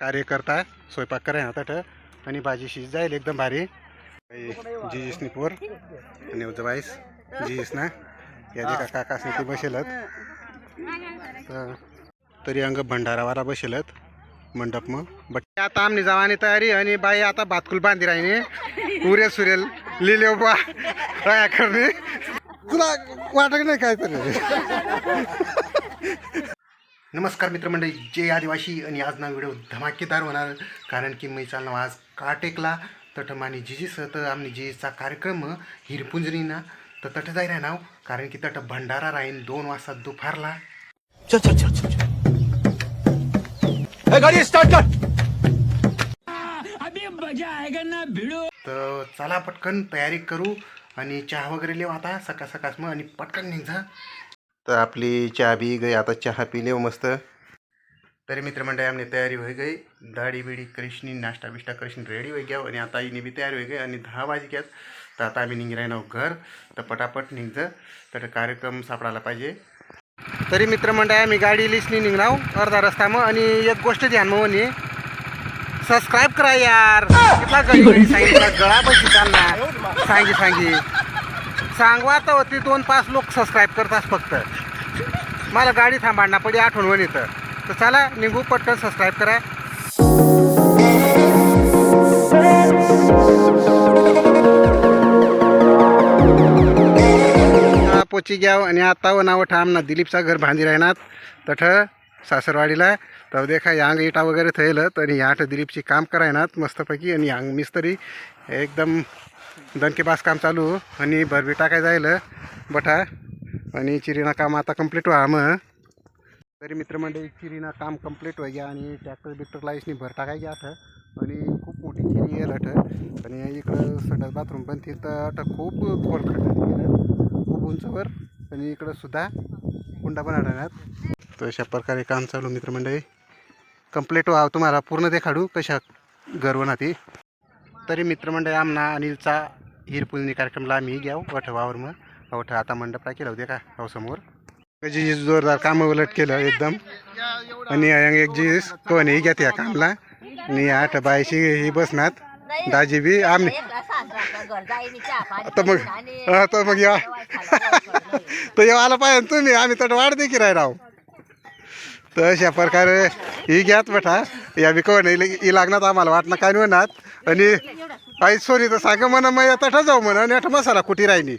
कार्यकर्ता स्वयंपाक कराय ना तट आणि भाजी शिज जाईल एकदम भारी. जीजीसनी पोर. आणि उजवाईस जीजीस ना. या देखा काकासनी ते बसेलत. तर तरी अंग भंडारावाला बसेलत मंडप मग. बट आता आमने जावानी तयारी आणि बाई आता भातकुल बांधी राहिने उरे सुरेल लिहिले बा राया करणे? तुला वाटत नाही काय तरी नमस्कार मित्रमंडळी जय आदिवासी आणि आज ना व्हिडिओ धमाकेदार होणार कारण की मी चाललो आज काटेकला तटमानी जिजीस तर आमनी जिजीचा कार्यक्रम हिरपुंजरी ना तर तट जाय नाव कारण की तट भंडारा राहीन दोन वाजता दुपारला. चल चल चल चल चल. ए, गाडी स्टार्ट कर. तर चला पटकन तयारी करू आणि चहा वगैरे लेव आता सकाळ सकाळ मग आणि पटकन निघा तर आपली चहा बी गई आता चहा पी लेव मस्त. तरी मित्रमंडळी आमने तयारी होई गई. दाढी बिडी कृष्णी नाश्ता बिष्टा कृष्ण रेडी होई गया आणि आता आईने बी तयारी होई गई आणि दहा वाजे घ्यात तर आता आम्ही निघ राहिलो घर. तर पटापट निघतं तर कार्यक्रम सापडायला पाहिजे. तरी मित्रमंडळी आम्ही गाडी लिस्टनी निघणार अर्धा रस्ता मग आणि एक गोष्ट ध्यान मग म्हणे. सबस्क्राईब करा यार. कितला गळा पण शिकाल ना सांगी सांगी. सांगवा तर ती दोन पाच लोक सबस्क्राईब करतात फक्त. मला गाडी थांबाडना पडी आठवण इथं. तर चला निघू पटकन सबस्क्राईब करा. पोची घ्याव आणि आता व नावं ठाम ना दिलीपचा घर बांधी राहणार. तठ सासरवाडीला. तर देखा यांग इटा वगैरे थैलं तर याठ दिलीपची काम करायनात मस्तपैकी. आणि यांग मिस्त्री एकदम दणकेबाज काम चालू. आणि भरबी टाकाय जाईल बठा आणि चिरीना काम आता कंप्लीट व्हा मग तरी मित्रमंडळी चिरीना काम कंप्लीट होई आणि ट्रॅक्टर बिक्टर लाईसनी भर टाकाय घ्या अठ आणि खूप मोठी चिरी येईल आठ आणि इकडं संडास बाथरूम पण तिथं अठ खूप खोल गेलं खूप उंचवर. आणि इकडं सुद्धा कुंडा पण आढळण्यात तर अशा प्रकारे काम चालू मित्रमंडळी. कंप्लीट व्हा तुम्हाला. पूर्ण देखाडू कशा गर्व ना ती तरी मित्रमंडळी आमना अनिलचा हिरपुलनी कार्यक्रमला आम्ही घ्याव वठवावर मग वठ आता मंडप काय केला होते का? हो समोर जी जोरदार काम उलट केलं एकदम. आणि अयंग एक जीस कोणी घेते या कामला. आणि आठ बायशी ही बसणार दाजी बी आम्ही आता मग आता मग या. तर येऊ आला पाहिजे तुम्ही. आम्ही तर वाढ देखील राही राहू तर अशा प्रकारे ही घ्यात बेटा या बी कोण ही लागणार आम्हाला वाटणं काय नाही होणार. आणि आई सोनी तर सांग म्हणा मग तठा जाऊ म्हणा आणि आता मसाला कुठे राहिली?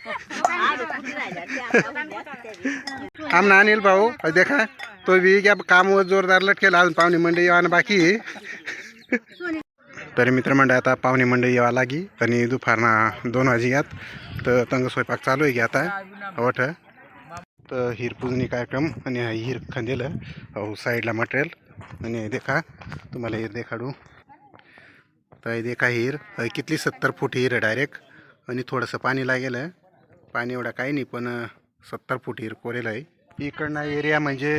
आमना अनिल भाऊ देखा तो बी घ्या काम जोरदार लटकेला अजून पाहुणे मंडळी आणि बाकी आहे. तरी मित्रमंडळ आता पाहुणे मंडळी यावा लागी आणि दुपारना दोन वाजे घ्यात तर तंग स्वयंपाक चालू आहे की आता? वठ तर हिर पूजनी कार्यक्रम आणि हिर खंदेल अहो साईडला मटेरियल आणि देखा तुम्हाला हे देखाडू. तर देखा हिर कितली सत्तर फूट हिर डायरेक्ट आणि थोडंसं पाणी लागेल पाणी एवढं काही नाही पण सत्तर फूट हिर कोरेल आहे. इकडनं एरिया म्हणजे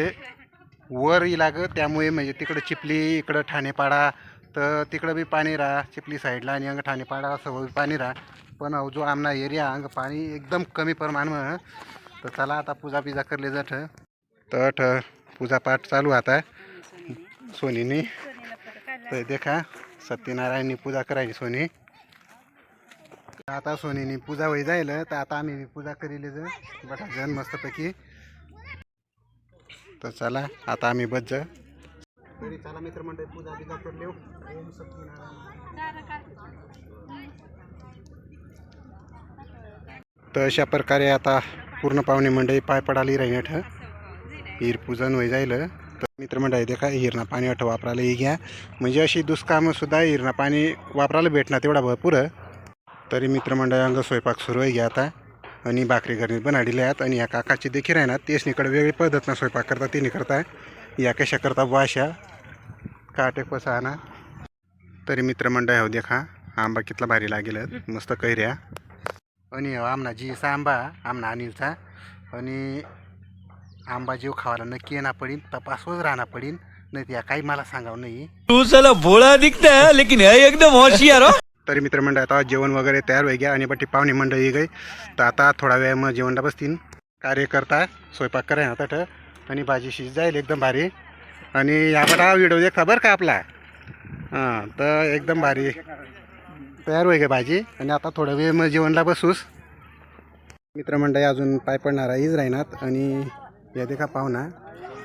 वर लागं त्यामुळे म्हणजे तिकडं चिपली इकडं ठाणेपाडा तर तिकडं बी पाणी राहा चिपली साईडला आणि अंग ठाणेपाडा असं पाणी राहा. पण अहो, जो आमना एरिया अंग पाणी एकदम कमी प्रमाण तर चला आता पूजा बिजा करले जाठ तर ठ पूजापाठ चालू आता. सोनीनी. तर देखा सत्यनारायणनी पूजा करायची सोनी. आता सोनीनी पूजा वय जाईल तर आता आम्ही पूजा करील बटा जण मस्तपैकी. तर चला आता आम्ही बस जा तरी चला मित्रमंडळी पूजा बिजा करले ओम सत्यनारायण. तर अशा प्रकारे आता पूर्ण पाहुणे मंडळी पाय पडाली राहिण्याठ हिर पूजन वय जाईल तर मित्रमंडळी देखा हिरणा पाणी वाटं वापरायला ही घ्या. म्हणजे अशी दुष्कामसुद्धा हिरणा पाणी वापरायला भेटणार तेवढा भरपूर तरी मित्रमंडळी अंग स्वयंपाक सुरू आहे घ्या आता. आणि भाकरी घरी बनाडलेल्या आहेत आणि या काकाची देखील आहे ना तेचनीकडे वेगळी पद्धतनं स्वयंपाक करता तिने करताय. या कशा करता वाशा. काटे पसा ना तरी मित्रमंडळ हो देखा आंबा कितला भारी लागेल मस्त कैऱ्या. आणि हो, आमना जीचा आंबा आमना अनिलचा. आणि आंबा जीव खावायला नक्की येणार पडीन तपासवच राहणार पडीन नाही या काही मला सांगावं नाही. तू साला भोळा दिखता है लेकिन है एकदम होशियार हो. तरी मित्रमंडळ आता जेवण वगैरे तयार होई गया आणि बटी पाहुणे मंडळी गई. तर आता थोडा वेळ मग जेवणला बसतील कार्यकर्ता स्वयंपाक कराय आता आणि भाजी शिज जाईल एकदम भारी. आणि या बटा व्हिडिओ देखता बरं का आपला? हां तर एकदम भारी. तयार होई गे भाजी. आणि आता थोडा वेळ मग जेवणला बसूस. मित्रमंडळी अजून पाय पडणारा हीच राहणार आणि या देखा पाहुणा.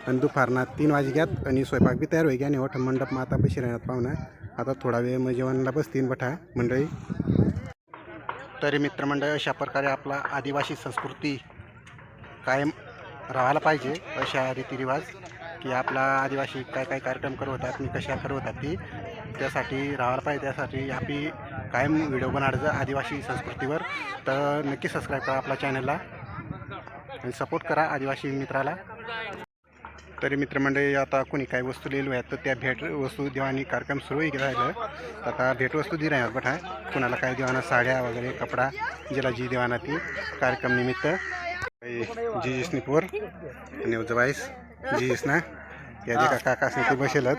आणि दुपारना तीन वाजे घ्यात आणि स्वयंपाक बी तयार होई घ्या आणि वठ मंडप मग आता बशी राहणार पाहुणा. आता थोडा वेळ मग जेवणला बसतीन बठा मंडळी. तरी मित्रमंडळ अशा प्रकारे आपला आदिवासी संस्कृती कायम राहायला पाहिजे अशा रीतिरिवाज की आपला आदिवासी काय काय कार्यक्रम करवतात आणि कशा करवतात ती त्यासाठी राहायला पाहिजे त्यासाठी आपली कायम व्हिडिओ बनाडायचं आदिवासी संस्कृतीवर. तर नक्की सबस्क्राईब करा आपल्या चॅनलला आणि सपोर्ट करा आदिवासी मित्राला. तरी मित्रमंडळी आता कोणी काही वस्तू लिहिलो आहेत तर त्या भेट वस्तू देवानी कार्यक्रम सुरू राहिलं? आता भेटवस्तू दि राहणार बठा कुणाला काय देवाना साड्या वगैरे कपडा ज्याला जी देवाना ती कार्यक्रम निमित्त. जी जिसनी पोर आणि वाईस जी ना या जे का काकासने ते बसेलत.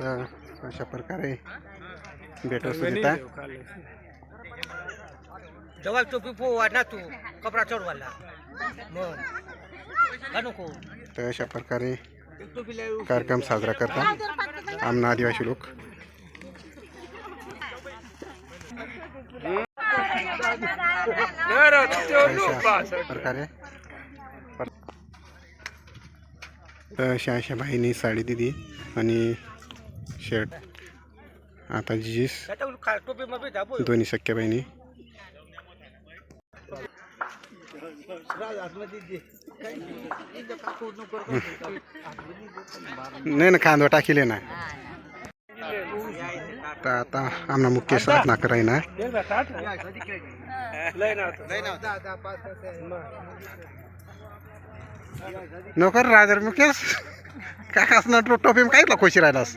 तर अशा प्रकारे भेटवस्तू देता. जवळ टोपी पोवा ना तू कपडा चढवायला मग. का नको? तर अशा प्रकारे कार्यक्रम साजरा करता. आमना आदिवासी लोक. प्रकारे. तर अशा अशा बाईनी साडी दिली आणि शर्ट आता जीस दोन्ही सख्या बहिणी नाही ना कांदो टाकीले ना आता आमना मुख्य साथ ना कराय ना नोकर राजर मुकेश? काकास ना टोपी काय खोशी राहिलास?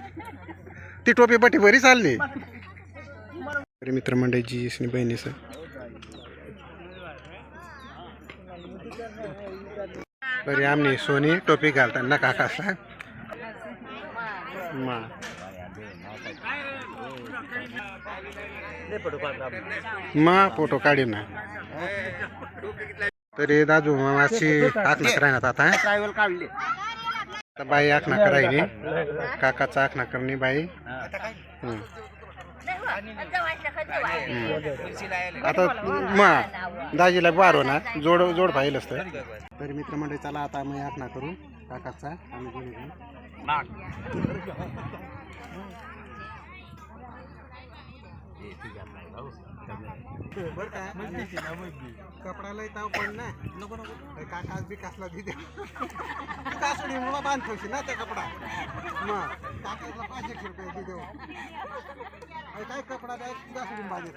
ती टोपी बटी बरी चालली. तरी मित्रमंडळीची इसनी बहिणीचं तरी आमनी सोनी टोपी घालताना काकासला मा. मा फोटो काढीन ना. तरी दाजू मामाची आखना करायना आता आता बाई आखना करायनी काकाचा आखना करणी बाई. आता मा दाजीला बारो ना. जोड जोड पाहिलं असतं. तरी मित्रमंडळी चला आता मी आखना करू. काकाचा आम्ही दोन्ही जण. कपडा लय ताव पण ना. नको नको काका आज बी कासला दिदे. कासडी मुळा बांध ना त्या कपडा. मग. काकाला पाचशे रुपये दिदे अरे काय कपडा द्याय कासडी बांधे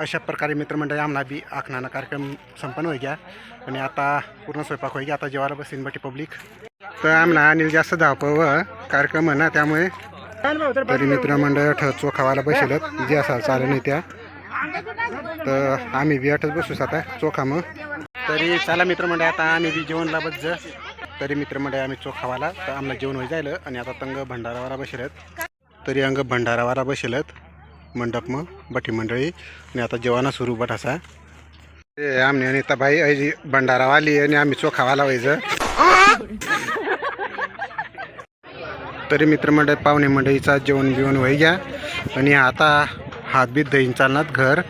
अशा प्रकारे मित्रमंडळी आम्हाला बी आखणाना कार्यक्रम संपन्न होई गया. आणि आता पूर्ण स्वयंपाक होई गया. आता जेवायला बसीन बाटी पब्लिक. तर आम्हाला अनिल जास्त धावपळ व कार्यक्रम आहे ना त्यामुळे तरी मित्रमंडळ ठ चोखावाला बसेलत जे असा चालू नाही त्या. तर आम्ही बी आठच बसूच आता चोखा मग. तरी चला मित्रमंडळ आता आम्ही बी जेवणला बस जा तरी मित्रमंडळ आम्ही चोखावाला तर आम्हाला जेवण होई जायलं आणि आता तंग भंडारावाला बसेलत. तरी अंग भंडारावाला बसेलत. मंडप मग बठी मंडळी. आणि आता जेवणा सुरू बट असा ते आमने अनिताबाई अजी भंडारावाली आणि आम्ही चोखावाला व्हायचं तरी मित्रमंडळ पाहुणे मंडळीचा जेवण बिवण व्हाय घ्या आणि आता हात बीत दहीन चालणार घर.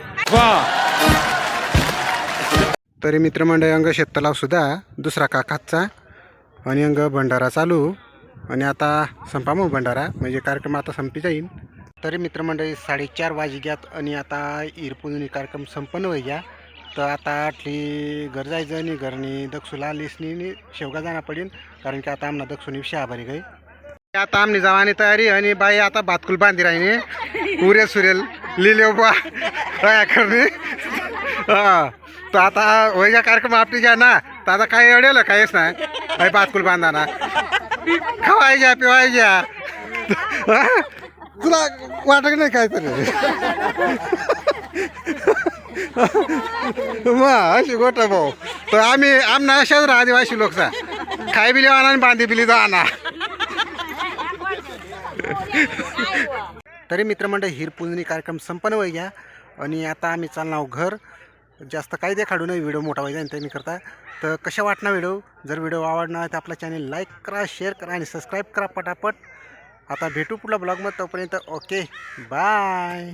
तरी मित्रमंडळ अंग शेततलाव सुद्धा दुसरा काकाचा आणि अंग भंडारा चालू. आणि आता संपा मग भंडारा म्हणजे कार्यक्रम आता संपी जाईल. तरी मित्रमंडळी साडेचार वाजे घ्यात आणि आता इरपुनी कार्यक्रम संपन्न होई घ्या तर आता आठली घर जायचं आणि घरनी दक्षुला लिसनी शेवगा जाणं पडेल कारण की आता आमना दक्षुनी शहाबारी गई आता आमनी जावानी तयारी आणि बाई आता भातकुल बांधी राहिने उरे सुरेल लिहिले बा काय करणे? हा. तर आता वैजा कार्यक्रम आपली घ्या ना तर आता काही अडेल काहीच नाही बाई भातकुल बांधा ना खवाय घ्या पिवाय घ्या तुला वाटत नाही काय तरी मग अशी गोट भाऊ. तर आम्ही आमना अशाच आदिवासी लोकचा खाय बिली आणा आणि बांधी बिली आणा तरी मित्रमंडळ हिरपुजनी कार्यक्रम संपन्न होई घ्या आणि आता आम्ही चालणार आहोत घर. जास्त काही देखाडू नये व्हिडिओ मोठा व्हायचा आणि त्यांनी करता. तर कशा वाटणार व्हिडिओ? जर व्हिडिओ आवडणार तर आपला चॅनल लाईक करा शेअर करा आणि सबस्क्राईब करा पटापट. आता भेटू पुढल्या ब्लॉगमध्ये तोपर्यंत ओके बाय